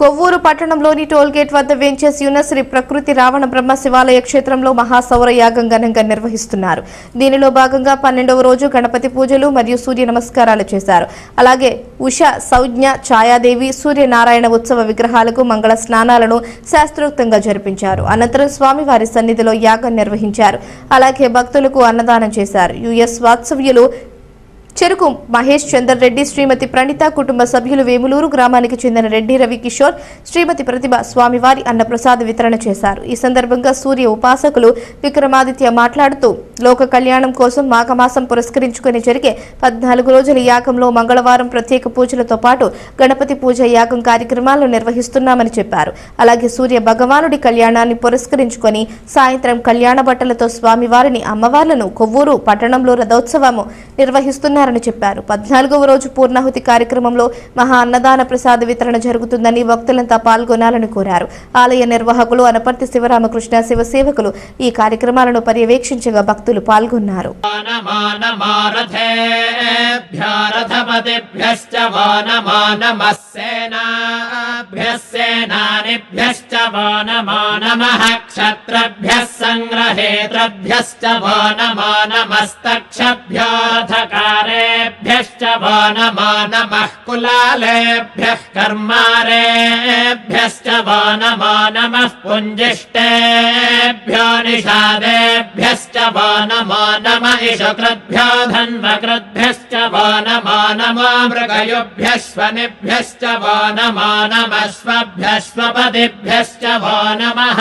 కొవ్వూరు పట్టణంలోని టోల్గేట్ వద్ద వెంచేసి ఉన్న శ్రీ ప్రకృతి రావణ బ్రహ్మ శివాలయ క్షేత్రంలో మహాసౌర యాగం ఘనంగా నిర్వహిస్తున్నారు. దీనిలో భాగంగా పన్నెండవ రోజు గణపతి పూజలు మరియు సూర్య నమస్కారాలు చేశారు. అలాగే ఉష సౌజ్ఞ ఛాయాదేవి సూర్యనారాయణ ఉత్సవ విగ్రహాలకు మంగళ స్నానాలను శాస్త్రోక్తంగా జరిపించారు. అనంతరం స్వామివారి సన్నిధిలో యాగం నిర్వహించారు. అలాగే భక్తులకు అన్నదానం చేశారు. యుఎస్ వాత్సవ్యులు చెరుకు మహేష్ చందర్ రెడ్డి శ్రీమతి ప్రణిత కుటుంబ సభ్యులు వేములూరు గ్రామానికి చెందిన రెడ్డి రవి కిషోర్ శ్రీమతి ప్రతిభ స్వామివారి అన్నప్రసాద వితరణ చేశారు. ఈ సందర్భంగా సూర్య ఉపాసకులు విక్రమాదిత్య మాట్లాడుతూ లోక కళ్యాణం కోసం మాఘమాసం పురస్కరించుకుని జరిగే పద్నాలుగు రోజుల యాగంలో మంగళవారం ప్రత్యేక పూజలతో పాటు గణపతి పూజ యాగం కార్యక్రమాలను నిర్వహిస్తున్నామని చెప్పారు. అలాగే సూర్య భగవానుడి కళ్యాణాన్ని పురస్కరించుకొని సాయంత్రం కళ్యాణ బట్టలతో స్వామివారిని అమ్మవార్లను కొవ్వూరు పట్టణంలో రథోత్సవము నిర్వహిస్తున్నారు. అధికారులు చెప్పారు. పద్నాలుగవ రోజు పూర్ణాహుతి కార్యక్రమంలో మహా అన్నదాన ప్రసాద వితరణ జరుగుతుందని భక్తులంతా పాల్గొనాలని కోరారు. ఆలయ నిర్వాహకులు అనపర్తి శివరామకృష్ణ శివసేవకులు ఈ కార్యక్రమాలను పర్యవేక్షించగా భక్తులు పాల్గొన్నారు. వానమానమస్సేనా सेनाभ्यः सेनानिभ्यश्च वो नमो नमः क्षत्रभ्यः सङ्ग्रहेतृभ्यश्च वो नमो नमस्तक्षभ्योऽथकारेभ्यश्च वो नमो नमः कुलालेभ्यः कर्मारेभ्यश्च वो नमो नमः पुञ्जिष्टेभ्यो निषादेभ्यश्च वो नमो नम इषकृद्भ्यो धन्वकृद्भ्यश्च वो नमो नमो मृगयुभ्यश्वनिभ्यश्च वो नमो नमस्वभ्यश्वपदिभ्यश्च वो नमः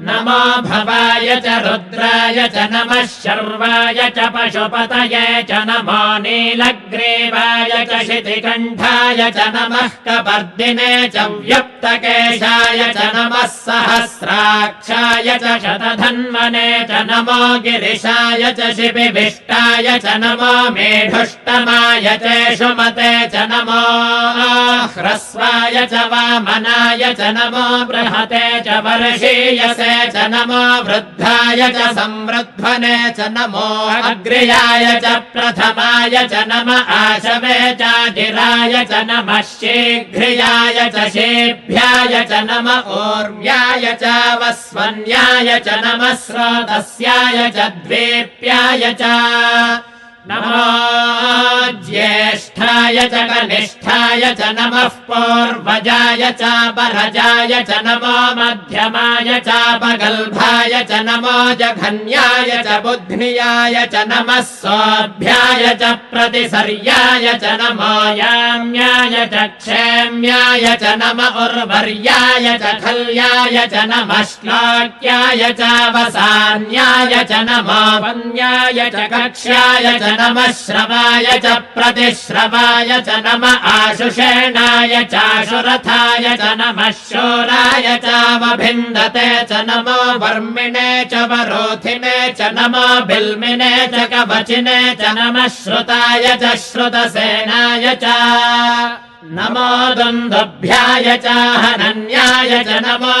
नमो भवाय च रुद्राय च नमः शर्वाय च पशुपतये च नमो नीलग्रीवाय च शितिकण्ठाय च नमः कपर्दिने च व्यप्तकेशाय च नमः सहस्राक्षाय च शतधन्वने च नमो गिरिशाय च शिपिभिष्टाय च नमो मेढुष्टमाय चेषुमते च नमो ह्रस्वाय च वामनाय च नमो बृहते च वर्षीयसे च नमो वृद्धाय च संवृध्वने च नमो अग्र्याय च प्रथमाय च नम आशवे चाधिराय च नमः शीघ्रियाय च शेभ्याय च नम ऊर्व्याय च वस्वन्याय च नमः स्रोतस्याय च द्वेप्याय च नमो ज्येष्ठाय च कनिष्ठाय च नमः पूर्वजाय च च नमो मध्यमाय च पगल्भाय च नमो जघन्याय च बुद्ध्नियाय च नमः सोऽभ्याय च प्रतिसर्याय च नमो याम्याय च क्षेम्याय च नम उर्वर्याय च खल्याय च नमः श्लोक्याय च वसान्याय च नमो वन्याय च कक्ष्याय च नमः श्रवाय च प्रतिश्रवाय च नम आशुषेणाय चाशुरथाय च नमः शूराय चावभिन्दते च नमो वर्मिणे च वरोधिने च नमो बिल्मिने च कवचिने च नमः श्रुताय च श्रुतसेनाय च नमो दुन्दुभ्याय च हनन्याय च नमो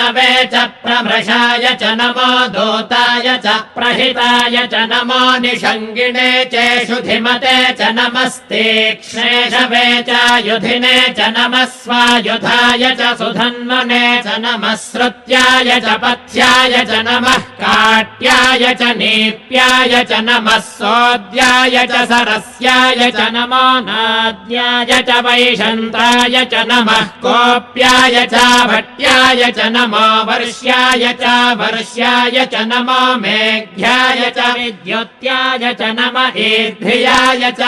धृष्णवे च प्रभृशाय च नमो दूताय च प्रहिताय च नमो निषङ्गिणे चेषुधिमते च नमस्तीक्ष्णेशवे च युधिने च नमः स्वायुधाय च सुधन्वने च नमः श्रुत्याय च पथ्याय च नमः काट्याय च नीप्याय च नमः सोद्याय च सरस्याय च नमो नाद्याय च वैशन्ताय च नमः कोप्याय च भट्याय च नमो वर्ष्याय च वर्ष्याय च नमो मेघ्याय च विद्युत्याय च नम ईर्ध्याय च।